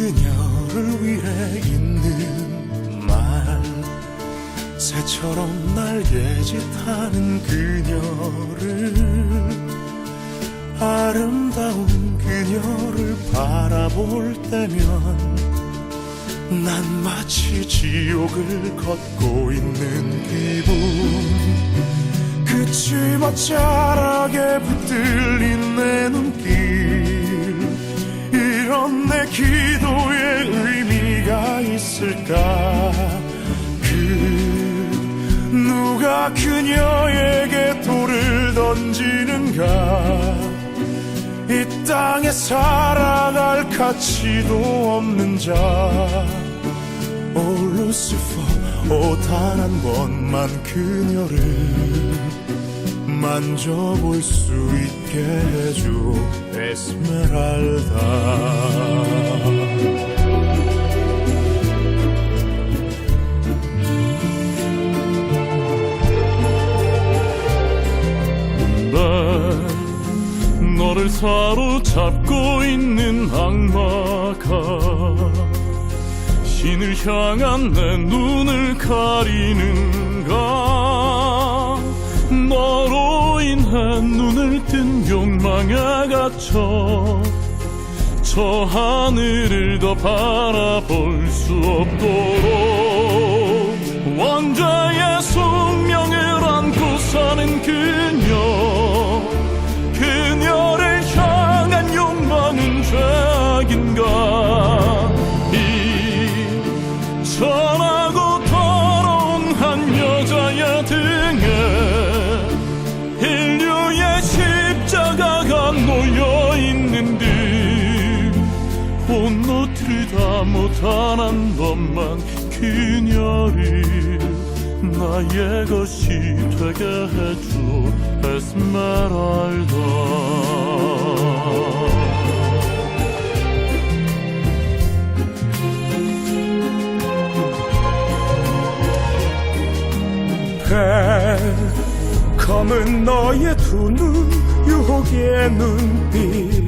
그녀를 위해 있는 말. 새처럼 날개짓하는 그녀를 아름다운 그녀를 바라볼 때면 난 마치 지옥을 걷고 있는 기분. 그치 멋자하게 붙들린 내 눈길. 이런 내 기도에 의미가 있을까? 그 누가 그녀에게 돌을 던지는가? 이 땅에 살아갈 가치도 없는 자. 오 루시퍼 오단 한 번만 그녀를 만져볼 수 있게 해줘 에스메랄다 사로잡고 있는 악마가 신을 향한 내 눈을 가리는가? 너로 인해 눈을 뜬 욕망에 갇혀 저 하늘을 더 바라볼 수 없도록 왕자의 못한 한 번만 그녀를 나의 것이 되게 해줘 에스메랄다 검은 너의 두 눈 유혹의 눈빛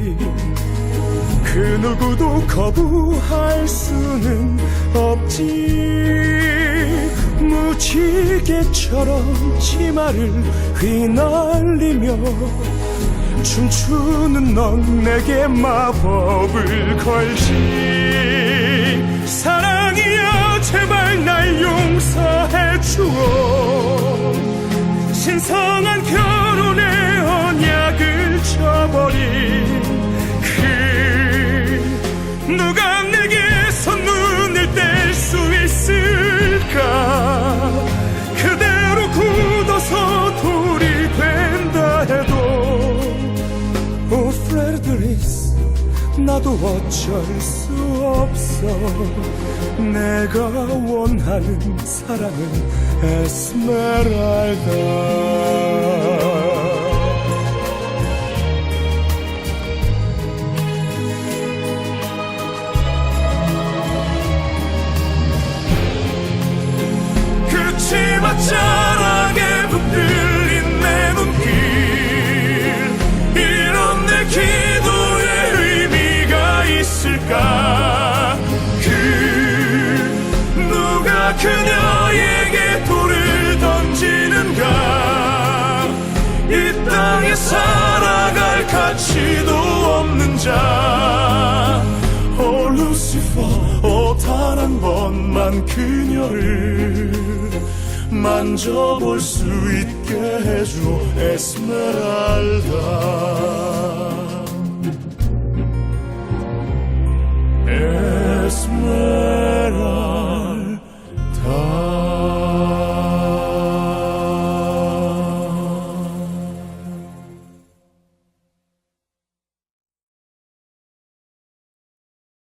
그 누구도 거부할 수는 없지. 무지개처럼 치마를 휘날리며 춤추는 넌 내게 마법을 걸지. 사랑이여 제발 날 용서해 주어. 신성한 결 있을까 그대로 굳어서 돌이 된다 해도 오 프레드리스 나도 어쩔 수 없어. 내가 원하는 사랑은 에스메랄다 그녀에게 돌을 던지는가 이 땅에 살아갈 가치도 없는 자. 오 루시퍼 오단 한 번만 그녀를 만져볼 수 있게 해줘 에스메랄다